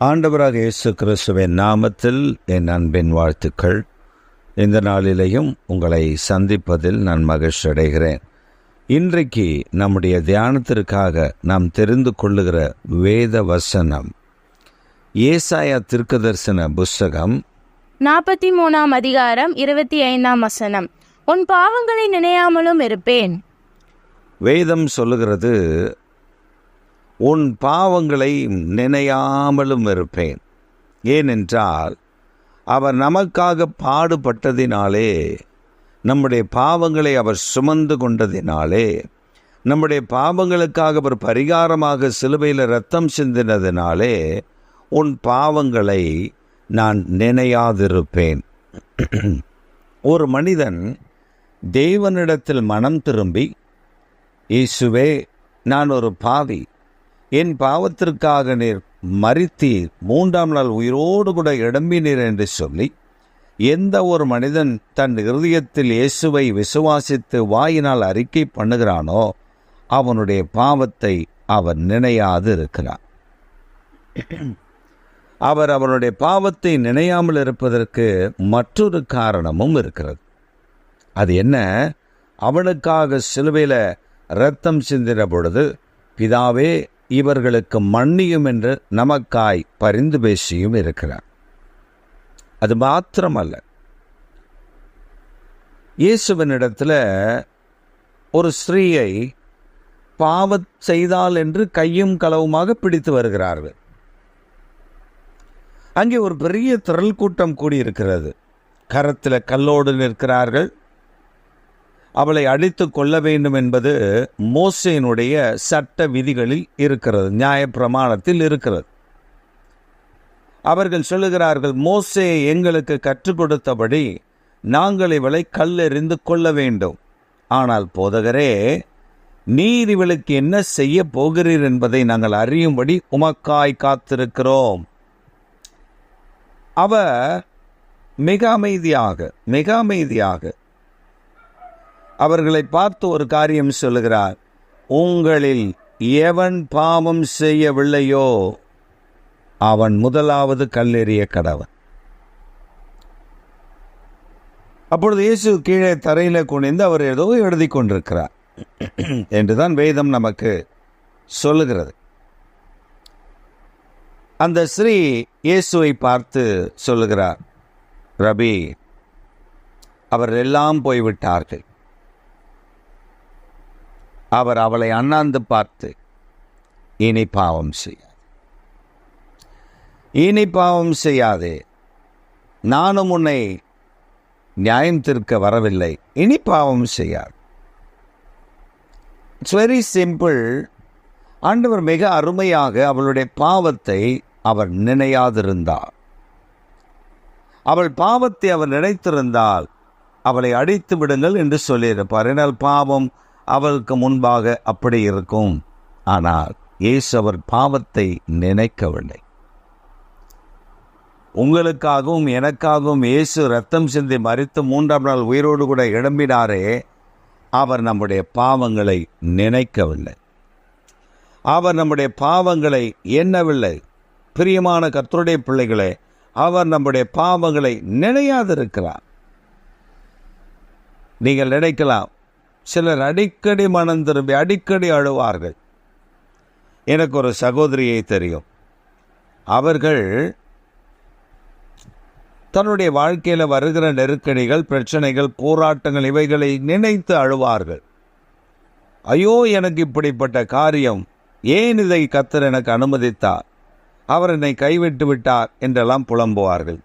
ஆண்டவராக இயேசு கிறிஸ்துவின் நாமத்தில் என் அன்பின் வாழ்த்துக்கள். இந்த நாளிலேயும் உங்களை சந்திப்பதில் நான் மகிழ்ச்சி அடைகிறேன். இன்றைக்கு நம்முடைய தியானத்திற்காக நாம் தெரிந்து கொள்ளுகிற வேத வசனம். ஏசாயா தீர்க்கதரிசன புஸ்தகம். நாற்பத்தி மூணாம் அதிகாரம் இருபத்தி ஐந்தாம் வசனம். உன் பாவங்களை நினையாமலும் இருப்பேன். வேதம் சொல்லுகிறது உன் பாவங்களை நினையாமலும் இருப்பேன். ஏனென்றால் அவர் நமக்காக பாடுபட்டதினாலே நம்முடைய பாவங்களை அவர் சுமந்து கொண்டதினாலே நம்முடைய பாவங்களுக்காக அவர் பரிகாரமாக சிலுவையில் ரத்தம் சிந்தினதினாலே உன் பாவங்களை நான் நினையாதிருப்பேன். ஒரு மனிதன் தேவனிடத்தில் மனம் திரும்பி இயேசுவே நான் ஒரு பாவி. என் பாவத்திற்காக நீர் மறித்தீர் மூன்றாம் நாள் உயிரோடு கூட இடம்பினீர் என்று சொல்லி எந்த ஒரு மனிதன் தன் இருதயத்தில் இயேசுவை விசுவாசித்து வாயினால் அறிக்கை பண்ணுகிறானோ அவனுடைய பாவத்தை அவர் நினையாது இருக்கிறார் அவர் அவனுடைய பாவத்தை நினையாமல் இருப்பதற்கு மற்றொரு காரணமும் இருக்கிறது. அது என்ன? அவனுக்காக சிலுவையில் ரத்தம் சிந்தின பொழுது பிதாவே இவர்களுக்கு மன்னியும் என்று நமக்காய் பரிந்து பேசியும் இருக்கிறார். அது மாத்திரமல்ல. இயேசுவனிடத்தில் ஒரு ஸ்திரீயை பாவத் செய்தால் என்று கையும் களவுமாக பிடித்து வருகிறார்கள். அங்கே ஒரு பெரிய திரள் கூட்டம் கூடியிருக்கிறது. கரத்தில் கல்லோடு நிற்கிறார்கள். அவளை அடித்து கொள்ள வேண்டும் என்பது மோசையினுடைய சட்ட விதிகளில் இருக்கிறது நியாய பிரமாணத்தில் இருக்கிறது. அவர்கள் சொல்லுகிறார்கள் மோசையை எங்களுக்கு கற்றுக் கொடுத்தபடி நாங்கள் இவளை கல்லெறிந்து கொள்ள வேண்டும். ஆனால் போதகரே நீர் இவளுக்கு என்ன செய்ய போகிறீர் என்பதை நாங்கள் அறியும்படி உமக்காய் காத்திருக்கிறோம். அவ மிக அமைதியாக மிக அமைதியாக அவர்களை பார்த்து ஒரு காரியம் சொல்லுகிறார். உங்களில் எவன் பாவம் செய்யவில்லையோ அவன் முதலாவது கல்லெறிய கடவன். அப்பொழுது இயேசு கீழே தரையில் குனிந்து அவர் ஏதோ எழுதி கொண்டிருக்கிறார். என்றுதான் வேதம் நமக்கு சொல்லுகிறது. அந்த ஸ்ரீ இயேசுவை பார்த்து சொல்லுகிறார் ரபி அவர் எல்லாம் போய்விட்டார்கள். அவர் அவளை அண்ணாந்து பார்த்து இனி பாவம் செய்யாது. இனி பாவம் செய்யாதே. நானும் உன்னை நியாயம் தீர்க்க வரவில்லை. இனி பாவம் செய்யாது. இட்ஸ் வெரி சிம்பிள் ஆண்டவர் மிக அருமையாக அவளுடைய பாவத்தை அவர் நினையாதிருந்தார். அவள் பாவத்தை அவர் நினைத்திருந்தால் அவளை அடித்து விடுங்கள் என்று சொல்லியிருப்பார். ஏனால் பாவம் அவருக்கு முன்பாக அப்படி இருக்கும். ஆனால் இயேசு அவர் பாவத்தை நினைக்கவில்லை. உங்களுக்காகவும் எனக்காகவும் இயேசு ரத்தம் சிந்தி மறித்து மூன்றாம் நாள் உயிரோடு கூட எழும்பினாரே அவர் நம்முடைய பாவங்களை நினைக்கவில்லை. அவர் நம்முடைய பாவங்களை எண்ணவில்லை. பிரியமான கர்த்தருடைய பிள்ளைகளே அவர் நம்முடைய பாவங்களை நினையாதிருக்கிறார். நீங்கள் நினைக்கலாம் சிலர் அடிக்கடி மனம் திரும்பி அடிக்கடி அழுவார்கள். எனக்கு ஒரு சகோதரியை தெரியும். அவர்கள் தன்னுடைய வாழ்க்கையில் வருகிற நெருக்கடிகள் பிரச்சனைகள் போராட்டங்கள் இவைகளை நினைத்து அழுவார்கள். ஐயோ எனக்கு இப்படிப்பட்ட காரியம். ஏன் இதை கத்தர் எனக்கு அனுமதித்தார்? அவர் என்னை கைவிட்டு விட்டார் என்றெல்லாம் புலம்புவார்கள்.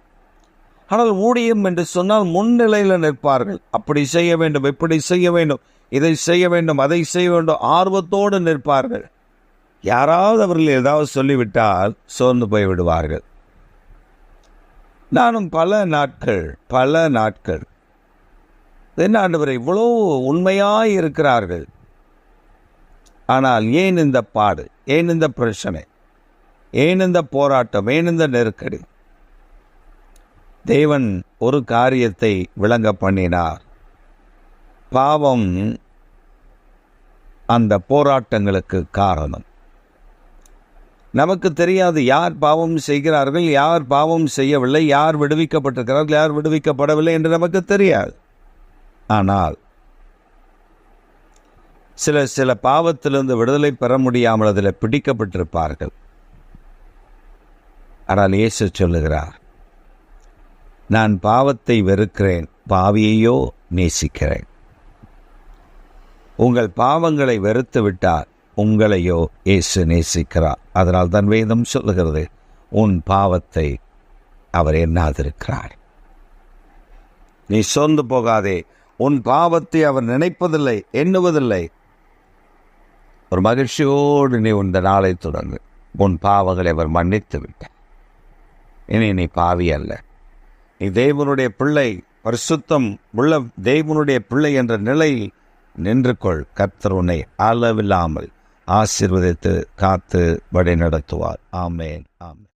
ஆனால் ஊழியம் என்று சொன்னால் முன்னிலையில் நிற்பார்கள். அப்படி செய்ய வேண்டும் இப்படி செய்ய வேண்டும் இதை செய்ய வேண்டும் அதை செய்ய வேண்டும் ஆர்வத்தோடு நிற்பார்கள். யாராவது அவர்கள் ஏதாவது சொல்லிவிட்டால் சோர்ந்து போய் விடுவார்கள். நானும் பல நாட்கள் பல நாட்கள் என்ன ஆண்டவர் இவ்வளோ உண்மையாய் இருக்கிறார்கள். ஆனால் ஏன் இந்த பாடு? ஏன் இந்த பிரச்சனை? ஏன் இந்த போராட்டம்? ஏன் இந்த நெருக்கடி? தேவன் ஒரு காரியத்தை விளங்க பண்ணினார். பாவம் அந்த போராட்டங்களுக்கு காரணம். நமக்கு தெரியாது யார் பாவம் செய்கிறார்கள் யார் பாவம் செய்யவில்லை யார் விடுவிக்கப்பட்டிருக்கிறார்கள் யார் விடுவிக்கப்படவில்லை என்று நமக்கு தெரியாது. ஆனால் சில சில பாவத்திலிருந்து விடுதலை பெற முடியாமல் அதில் பிடிக்கப்பட்டிருப்பார்கள். ஆனால் இயேசு சொல்லுகிறார் நான் பாவத்தை வெறுக்கிறேன் பாவியையோ நேசிக்கிறேன். உங்கள் பாவங்களை வெறுத்து விட்டால் உங்களையோ இயேசு நேசிக்கிறார். அதனால் தான் வேதம் சொல்லுகிறது உன் பாவத்தை அவர் எண்ணாதிருக்கிறார். நீ சோர்ந்து போகாதே உன் பாவத்தை அவர் நினைப்பதில்லை எண்ணுவதில்லை. ஒரு மகிழ்ச்சியோடு நீ இந்த நாளை தொடங்கு. உன் பாவங்களை அவர் மன்னித்து விட்டார் இனி நீ பாவி அல்ல. நீ தேவனுடைய பிள்ளை பரிசுத்தம் உள்ள தேவனுடைய பிள்ளை என்ற நிலையில் நின்று கொள் கர்த்தர் உன்னை அளவில்லாமல் ஆசீர்வதித்து காத்து வழி நடத்துவார் ஆமேன். ஆமேன்.